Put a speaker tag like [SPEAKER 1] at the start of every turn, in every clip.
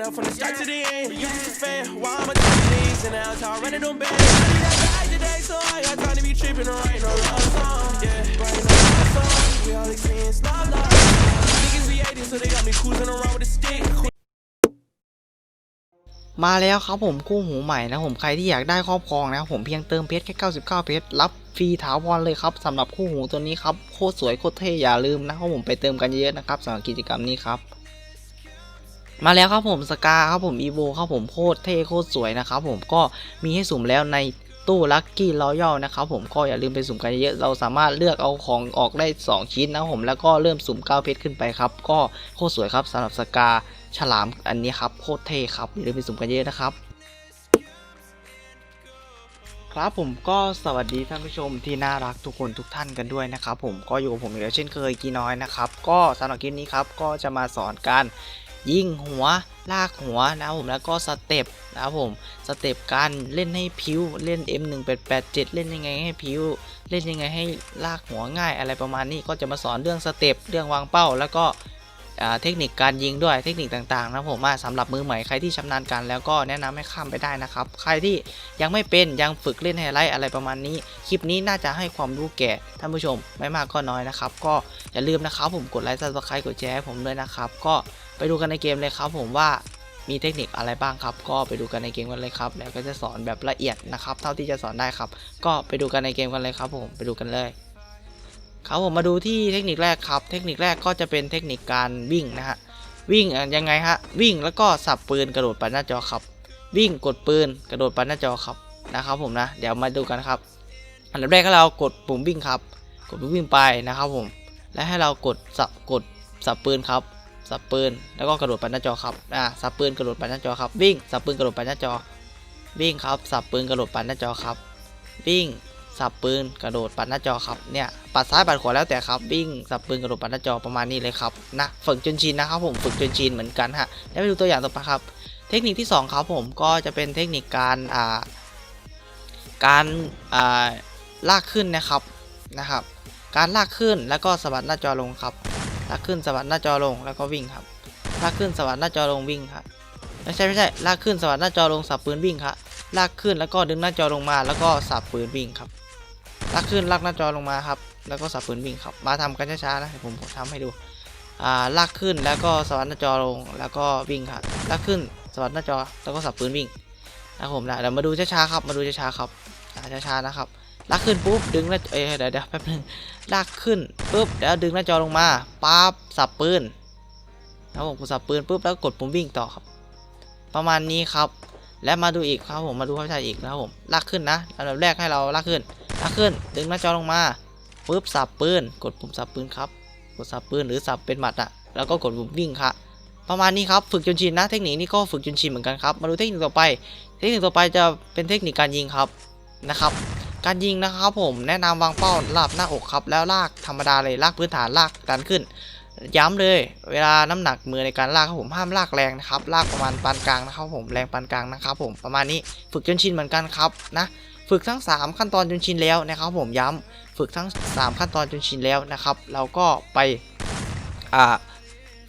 [SPEAKER 1] straight up from the start to the end. You used to fair, why I'm a these and now it's all running them bands. I need that bag today, so I got time to be tripping and writing a love song. Yeah, writing a love song. We all experience love, love. Niggas be hating, so they got me cruising around with a stick.
[SPEAKER 2] มาแล้วครับผมคู่หูใหม่นะผมใครที่อยากได้ครอบครองนะครับผมเพียงเติมเพชรแค่ 99 เพชรรับฟรีถาวรเลยครับสำหรับคู่หูตัวนี้ครับโคตรสวยโคตรเท่อย่าลืมนะครับผมไปเติมกันเยอะๆนะครับสำหรับกิจกรรมนี้ครับ มาแล้วครับผมสกาครับผมอีโวครับผมโคตรเท่โคตรสวยนะครับผมก็มีให้สุ่มแล้วในตู้ลัคกี้รอยัลนะครับผมก็อย่าลืมไปสุ่มกันเยอะเราสามารถเลือกเอาของออกได้ 2 ชิ้นนะผมแล้วก็เริ่มสุ่ม9เพชรขึ้นไปครับก็โคตรสวยครับสำหรับสกาฉลามอันนี้ครับโคตรเท่ครับอย่าลืมไปสุ่มกันเยอะนะครับครับผมก็สวัสดีท่านผู้ชมที่น่ารักทุกคนทุกท่านกันด้วยนะครับผมก็อยู่กับผมอีกแล้วเช่นเคยกีน้อยนะครับก็สำหรับคลิปนี้ครับก็จะมาสอนการ ยิงหัวลากหัวนะครับผมแล้วก็สเต็ปนะครับผมสเต็ปการเล่นให้พิวเล่น M1887 เล่นยังไงให้พิวเล่นยังไงให้ลากหัวง่ายอะไรประมาณนี้ก็จะมาสอนเรื่องสเต็ปเรื่องวางเป้า แล้วก็เทคนิคการยิงด้วยเทคนิคต่างๆนะครับผมว่าสำหรับมือใหม่ใครที่ชำนาญการแล้วก็แนะนำให้ข้ามไปได้นะครับ ใครที่ยังไม่เป็นยังฝึกเล่นไฮไลท์อะไรประมาณนี้ คลิปนี้น่าจะให้ความรู้แก่ท่านผู้ชมไม่มากก็น้อยนะครับ ก็อย่าลืมนะครับผมกดไลค์ซับสไครต์กดแชร์ให้ผมด้วยนะครับ ก็ ไปดูกันในเกมเลยครับผมว่ามีเทคนิคอะไรบ้างครับ ก็ไปดูกันในเกมกันเลยครับ แล้วก็จะสอนแบบละเอียดนะครับ เท่าที่จะสอนได้ครับ ก็ไปดูกันในเกมกันเลยครับ ผมไปดูกันเลยครับผมมาดูที่เทคนิคแรกครับ เทคนิคแรกก็จะเป็นเทคนิคการวิ่งนะฮะวิ่งยังไงฮะวิ่งแล้วก็สับปืนกระโดดปัดหน้าจอครับ วิ่งกดปืนกระโดดปัดหน้าจอครับนะครับ ผมนะ เดี๋ยวมาดูกันครับ อันดับแรกให้เรากดปุ่มวิ่งครับ กดปุ่มวิ่งไปนะครับ ผม และให้เรากดสับกดสับปืนครับ สับปืนแล้วก็กระโดดปัดหน้าจอครับอ่าสับปืนกระโดดปัดหน้าจอครับวิ่งสับปืนกระโดดปัดหน้าจอ วิ่งครับสับปืนกระโดดปัดหน้าจอครับ วิ่งสับปืนกระโดดปัดหน้าจอครับเนี่ยปัดซ้ายปัดขวาแล้วแต่ครับวิ่งสับปืนกระโดดปัดหน้าจอประมาณนี้เลยครับนะฝึกจนชินนะครับผมฝึกจนชินเหมือนกันฮะแล้วไปดูตัวอย่างต่อไปครับ เทคนิคที่ 2 ครับผมก็จะเป็นเทคนิคการอ่าการอ่าลากขึ้นนะครับนะครับ การลากขึ้นแล้วก็สะบัดหน้าจอลงครับ ลากขึ้นสะบัดหน้าจอลงแล้วก็วิ่งครับ ลากขึ้นสะบัดหน้าจอลงวิ่งครับไม่ใช่ไม่ใช่ ลากขึ้นสะบัดหน้าจอลงสับปืนวิ่งครับ ลากขึ้นแล้วก็ดึงหน้าจอลงมา แล้วก็สับปืนวิ่งครับ ลากขึ้นลากหน้าจอลงมาครับ แล้วก็สับปืนวิ่งครับ มาทำกันช้าๆนะเดี๋ยวผมทำให้ดู อ่า ลากขึ้นแล้วก็สวัสดหน้าจอลงแล้วก็วิ่งครับ ลากขึ้นสวัสดหน้าจอแล้วก็สับปืนวิ่งนะครับผมนะเดี๋ยวมาดูช้าๆครับ มาดูช้าๆครับช้าๆนะครับ ลากขึ้นปุ๊บดึงหน้าเอ้ยเดี๋ยวเดี๋ยวแป๊บนึงลากขึ้นปุ๊บเดี๋ยวดึงหน้าจอลงมาปั๊บสับปืนแล้วผมกดสับปืนปุ๊บแล้วกดปุ่มวิ่งต่อครับ ประมาณนี้ครับ และมาดูอีกครับผมมาดูภาพถ่ายอีกนะครับผมลากขึ้นนะอันดับแรกให้เราลากขึ้นลากขึ้น ดึงหน้าจอลงมาปุ๊บสับปืนกดปุ่มสับปืนครับกดสับปืนหรือสับเป็นหมัดอะแล้วก็กดปุ่มวิ่งค่ะประมาณนี้ครับฝึกจนชินนะเทคนิคนี้ก็ฝึกจนชินเหมือนกันครับมาดูเทคนิคต่อไป เทคนิคต่อไปจะเป็นเทคนิคการยิงครับนะครับ การยิงนะครับผมแนะนำวางเป้าหลับหน้าอกครับ แล้วลากธรรมดาเลยลากพื้นฐานลากดันขึ้น ย้ำเลย เวลาน้ำหนักมือในการลากครับผมห้ามลากแรงนะครับลากประมาณปานกลางนะครับผมแรงปานกลางนะครับผมประมาณนี้ฝึกจนชินเหมือนกันครับนะฝึกทั้ง 3 ขั้นตอนจนชินแล้วนะครับผมย้ำฝึกทั้ง 3 ขั้นตอนจนชินแล้วนะครับ เราก็ไปอ่า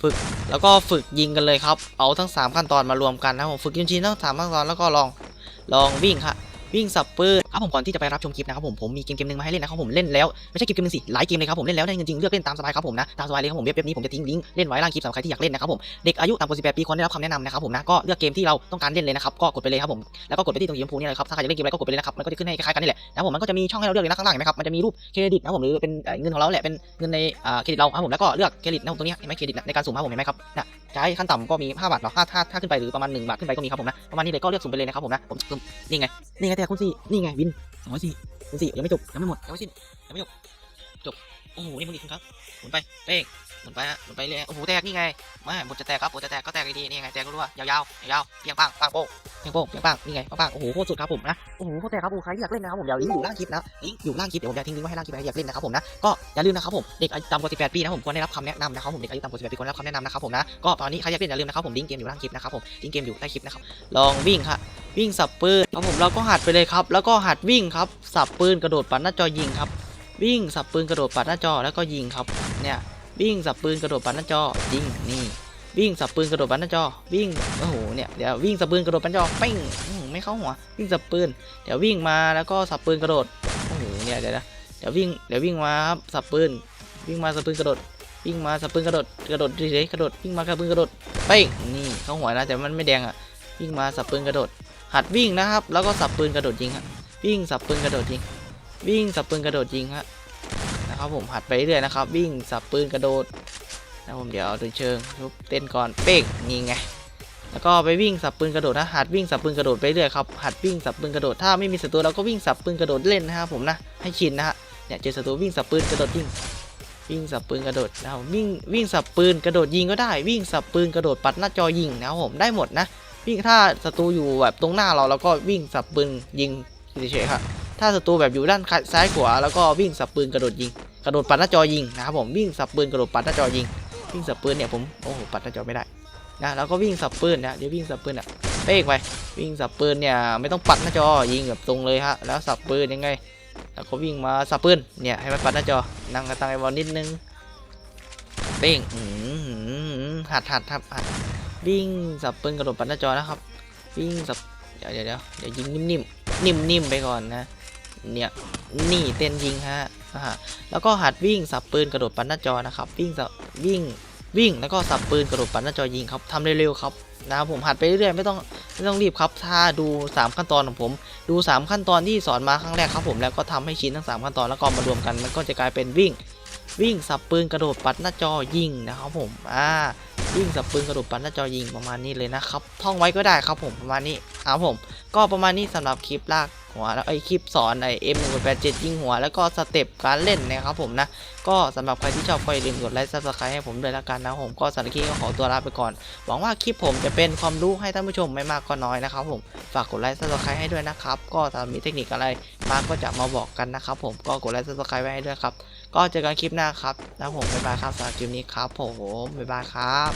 [SPEAKER 2] ฝึกแล้วก็ฝึกยิงกันเลยครับ เอาทั้ง 3 ขั้นตอนมารวมกันนะผมฝึกจนชินทั้ง3ขั้นตอนแล้วก็ลองลองวิ่งครับ วิ่งสับปืนครับผมก่อนที่จะไปรับชมคลิปนะครับผมผมมีเกมเกมหนึงมาให้เล่นนะครับผมเล่นแล้วไม่ใช่เกมเกมหนึงสิหลายเกมเลยครับผมเล่นแล้วได้เงินจริงเลือกเล่นตามสบายครับผมนะตามสบายเลยครับผมเว็บเว็บนี้ผมจะทิ้งลิงก์เล่นไว้ล่างคลิปสำหรับใครที่อยากเล่นนะครับผมเด็กอายุต่ำกว่า18ปีควรได้รับคำแนะนำนะครับผมนะก็เลือกเกมที่เราต้องการเล่นเลยนะครับก็กดไปเลยครับผมแล้วก็กดไปที่ตรงสีชมพูนี่เลยครับถ้าใครอยากเล่นเกมอะไรก็กดไปเลยนะครับมันก็จะขึ้นให้คล้ายๆกันนี่แหละนะผมมันก็จะมีช่องให้เราเลือกเลยนะข้างล่างเห็นไหมครับมันจะมีรูปเครดิตนะผมหรือเป็นเงินของเราแหละเป็นเงินในเครดิตเราครับผมแล้วก็เลือกเครดิตนะผมตรงนี้เห็นไหมเครดิตในการสุ่มครับผมเห็นไหมครับ ใช้ขั้นต่ำก็มี5บาทเนาะถ้าถ้าถ้าขึ้นไปหรือประมาณ1บาทขึ้นไปก็มีครับผมนะประมาณนี้เลยก็เลือกสุ่มไปเลยนะครับผมนะผมสุ่มนี่ไงนี่ไงแต่คุณสี่นี่ไงวินสองร้อยสี่คุณสี่ยังไม่จบยังไม่หมดยังไม่สิ้นยังไม่จบจบ โอ้โห นี่คุณอีกครับหมุนไปเป้งหมุนไปฮะหมุนไปเลยโอ้โห แตกนี่ไงไม่หมดจะแตกครับหมดจะแตกก็แตกดีๆนี่ไง แตกรัวๆยาวๆ ยาวๆเพียงปังปังโป้งเพียงโป้งเพียงปังนี่ไงปังปังโอ้โห โคตรสุดครับผมนะ โอ้โห โคตรแตกครับโอ้ใครที่อยากเล่นนะครับผมเดี๋ยวลิงก์อยู่ล่างคลิปนะลิงก์อยู่ล่างคลิป เดี๋ยวผมจะทิ้งลิงก์ไว้ให้ล่างคลิปใครอยากเล่นนะครับผมนะ ก็อย่าลืมนะครับผม เด็กอายุต่ำกว่า18ปีนะผมควรได้รับคำแนะนำนะครับผม เด็กอายุต่ำกว่า18ปีควรได้รับคำแนะนำนะครับผมนะ ก็ตอนนี้ใครอยากเล่นอย่าลืมนะครับผมลิงก์เกมอยู่ล่างคลิปนะครับผมลิงก์เกมอยู่ใต้คลิปนะครับลองวิ่งค่ะวิ่งสับปืนครับผมเราก็หัดไปเลยครับแล้วก็หัดวิ่งครับสับปืนกระโดดปัดหน้าจอยิงครับ วิ่งสับปืนกระโดดปัดหน้าจอแล้วก็ยิงครับเนี่ยวิ่งสับปืนกระโดดปัดหน้าจอยิงนี่วิ่งสับปืนกระโดดปันหน้าจอ วิ่งโอ้โหเนี่ยเดี๋ยววิ่งสับปืนกระโดดปันหน้าจอปิ้งไม่เข้าหัววิ่งสับปืนเดี๋ยววิ่งมาแล้วก็สับปืนกระโดดโอ้โหเนี่ยเดี๋ยวนะเดี๋ยววิ่งเดี๋ยววิ่งมาครับสับปืนวิ่งมาสับปืนกระโดดวิ่งมาสับปืนกระโดดกระโดดเฉยกระโดดวิ่งมาสับปืนกระโดดปิ้งนี่เข้าหัวนะแต่มันไม่แดงอะวิ่งมาสับปืนกระโดด หัดวิ่งนะครับ แล้วก็สับปืนกระโดดยิงฮะวิ่งสับปืนกระโดดยิง วิ่งสับปืนกระโดดยิงฮะนะครับผมหัดไปเรื่อยนะครับ วิ่งสับปืนกระโดดนะผมเดี๋ยวดูเชิงยุบเต้นก่อนเป๊กนี่ไงแล้วก็ไปวิ่งสับปืนกระโดดนะหัดวิ่งสับปืนกระโดดไปเรื่อยครับหัดวิ่งสับปืนกระโดดถ้าไม่มีศัตรูเราก็วิ่งสับปืนกระโดดเล่นนะครับผมนะให้ชินนะฮะเนี่ยเจอศัตรูวิ่งสับปืนกระโดดยิงวิ่งสับปืนกระโดดนะวิ่งวิ่งสับปืนกระโดดยิงก็ได้ วิ่งสับปืนกระโดดปัดหน้าจอยิงนะครับผมได้หมดนะวิ่งถ้าศัตรูอยู่แบบตรงหน้าเราเราก็วิ่งสับปืนยิงเฉยๆครับ ถ้าศัตรูแบบอยู่ด้านซ้ายขวาแล้วก็วิ่งสับปืนกระโดดยิง กระโดดปัดหน้าจอยิงนะครับผมวิ่งสับปืนกระโดดปัดหน้าจอยิง วิ่งสับปืนเนี่ยผมโอ้โหปัดหน้าจอไม่ได้นะแล้วก็วิ่งสับปืนนะเดี๋ยววิ่งสับปืนอะเป๊กไปวิ่งสับปืนเนี่ยไม่ต้องปัดหน้าจอยิงแบบตรงเลยฮะแล้วสับปืนยังไง แล้วก็วิ่งมาสับปืนเนี่ยให้มันปัดหน้าจอนั่งกระตังไอ้บอลนิดนึงเป้งอืมหัดหัดหัดหัดวิ่งสับปืนกระโดดปัดหน้าจอนะครับ วิ่งสับเดี๋ยวเดี๋ยวเดี๋ยวเดี๋ยวยิงนิ่มๆนิ่มๆไปก่อนนะ เนี่ย นี่เต้นยิงฮะแล้วก็หัดวิ่งสับปืนกระโดดปัดหน้าจอนะครับ วิ่งสับวิ่งวิ่งแล้วก็สับปืนกระโดดปัดหน้าจอยิงครับทำเร็วๆครับนะครับผมหัดไปเรื่อยๆไม่ต้องไม่ต้องรีบครับ ถ้าดู 3 ขั้นตอนของผม ดู 3 ขั้นตอนที่สอนมาครั้งแรกครับผมแล้วก็ทำให้ชินทั้ง 3 ขั้นตอนแล้วก็มารวมกันมันก็จะกลายเป็นวิ่ง วิ่งสับปืนกระโดดปัดหน้าจอยิงนะครับผมอ่าวิ่งสับปืนกระโดดปัดหน้าจอยิงประมาณนี้เลยนะครับท่องไว้ก็ได้ครับผมประมาณนี้ครับผม ก็ประมาณนี้สำหรับคลิปลาก หัวแล้วไอคลิปสอนไอเอ็มหนึ่งแปดเจ็ดยิงหัวแล้วก็สเต็ปการเล่นนะครับผมนะ ก็สำหรับใครที่ชอบก็อย่าลืมกดไลค์ซับสไครต์ให้ผมด้วยละกันนะผมก็สำหรับคลิปก็ขอตัวลาไปก่อน หวังว่าคลิปผมจะเป็นความรู้ให้ท่านผู้ชมไม่มากก็น้อยนะครับผมฝากกดไลค์ซับสไครต์ให้ด้วยนะครับก็ถ้ามีเทคนิคอะไรมาก็จะมาบอกกันนะครับผมก็กดไลค์ซับสไครต์ไว้ให้ด้วยครับก็เจอกันคลิปหน้าครับแล้วผมบ๊ายบายครับสำหรับคลิปนี้ครับผมบ๊ายบายครับ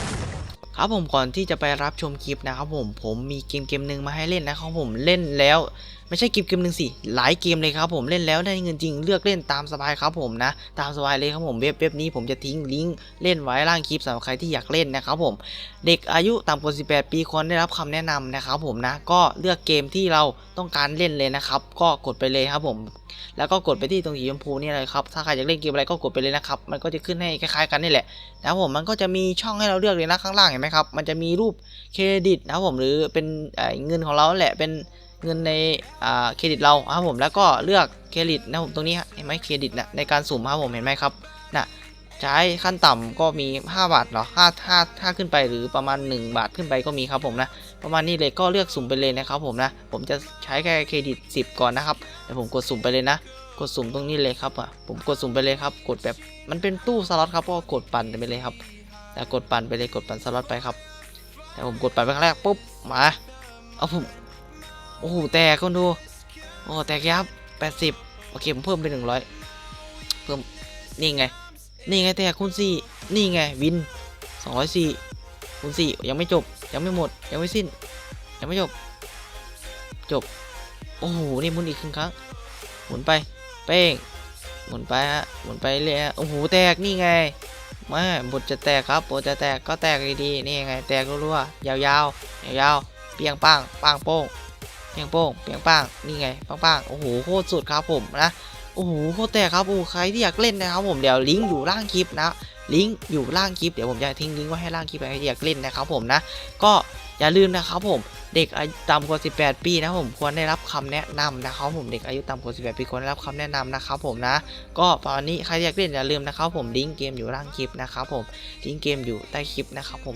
[SPEAKER 2] ครับผมก่อนที่จะไปรับชมคลิปนะครับผมผมมีเกมเกมหนึ่งมาให้เล่นนะครับผมเล่นแล้วไม่ใช่เกมเกมหนึ่งสิหลายเกมเลยครับผมเล่นแล้วได้เงินจริงเลือกเล่นตามสบายครับผมนะ ตามสบายเลยครับผมเว็บเว็บนี้ผมจะทิ้งลิงก์เล่นไว้ล่างคลิปสำหรับใครที่อยากเล่นนะครับผม เด็กอายุต่ำกว่า 18 ปีควรได้รับคำแนะนำนะครับผมนะก็เลือกเกมที่เราต้องการเล่นเลยนะครับ ก็กดไปเลยครับผมแล้วก็กดไปที่ตรงสีชมพูนี่เลยครับ ถ้าใครอยากเล่นเกมอะไรก็กดไปเลยนะครับ มันก็จะขึ้นให้คล้ายๆกันนี่แหละนะครับผม มันก็จะมีช่องให้เราเลือกเลยนะข้างล่างเห็นไหมครับ มันจะมีรูปเครดิตนะครับผม หรือเป็นเงินของเราแหละ เป็น เงินในเครดิตเราครับผมแล้วก็เลือกเครดิตนะครับผมตรงนี้เห็นไหมเครดิตนะในการสุ่มครับผมเห็นไหมครับนะใช้ขั้นต่ำก็มี 5 บาทเหรอ5 5 5ขึ้นไปหรือประมาณ 1 บาทขึ้นไปก็มีครับผมนะประมาณนี้เลยก็เลือกสุ่มไปเลยนะครับผมนะผมจะใช้แค่เครดิต 10 ก่อนนะครับเดี๋ยวผมกดสุ่มไปเลยนะกดสุ่มตรงนี้เลยครับอะผมกดสุ่มไปเลยครับ กดแบบมันเป็นตู้สล็อตครับก็กดปั่นไปเลยครับแต่กดปั่นไปเลยกดปั่นสล็อตไปครับแต่ผมกดปั่นไปครั้งแรกปุ๊บมาเอาผม โอ้โหแตกคนดู โอ้แตกยับ80โอเคผมเพิ่มไป100เพิ่มนี่ไง นี่ไงแตกคูณ4นี่ไงวิน204คูณ4ยังไม่จบยังไม่หมดยังไม่สิ้น ยังไม่จบ จบ โอ้โหนี่หมุนอีกครึ่งครั้งหมุนไปเป้งหมุนไปฮะหมุนไปเร่อยฮะโอ้โหแตกนี่ไงมาบทจะแตกครับบทจะแตกก็แตกดีๆนี่ไง แตกรัวๆยาวๆยาวๆเปียงปังปังโป้ง เปียงโป้งเปียงปังนี่ไงปังปังโอ้โหโคตรสุดครับผมนะโอ้โหโคตรแตกครับโอ้ใครที่อยากเล่นนะครับผมเดี๋ยวลิงก์อยู่ล่างคลิปนะลิงก์อยู่ล่างคลิปเดี๋ยวผมจะทิ้งลิงก์ไว้ให้ล่างคลิปใครที่อยากเล่นนะครับผมนะก็อย่าลืมนะครับผมเด็กอายุต่ำกว่า 18 ปีนะผมควรได้รับคำแนะนำนะครับผมเด็กอายุต่ำกว่า 18 ปีควรได้รับคำแนะนำนะครับผมนะ ก็ตอนนี้ใครอยากเล่นอย่าลืมนะครับผมลิงก์เกมอยู่ล่างคลิปนะครับผมลิงก์เกมอยู่ใต้คลิปนะครับผม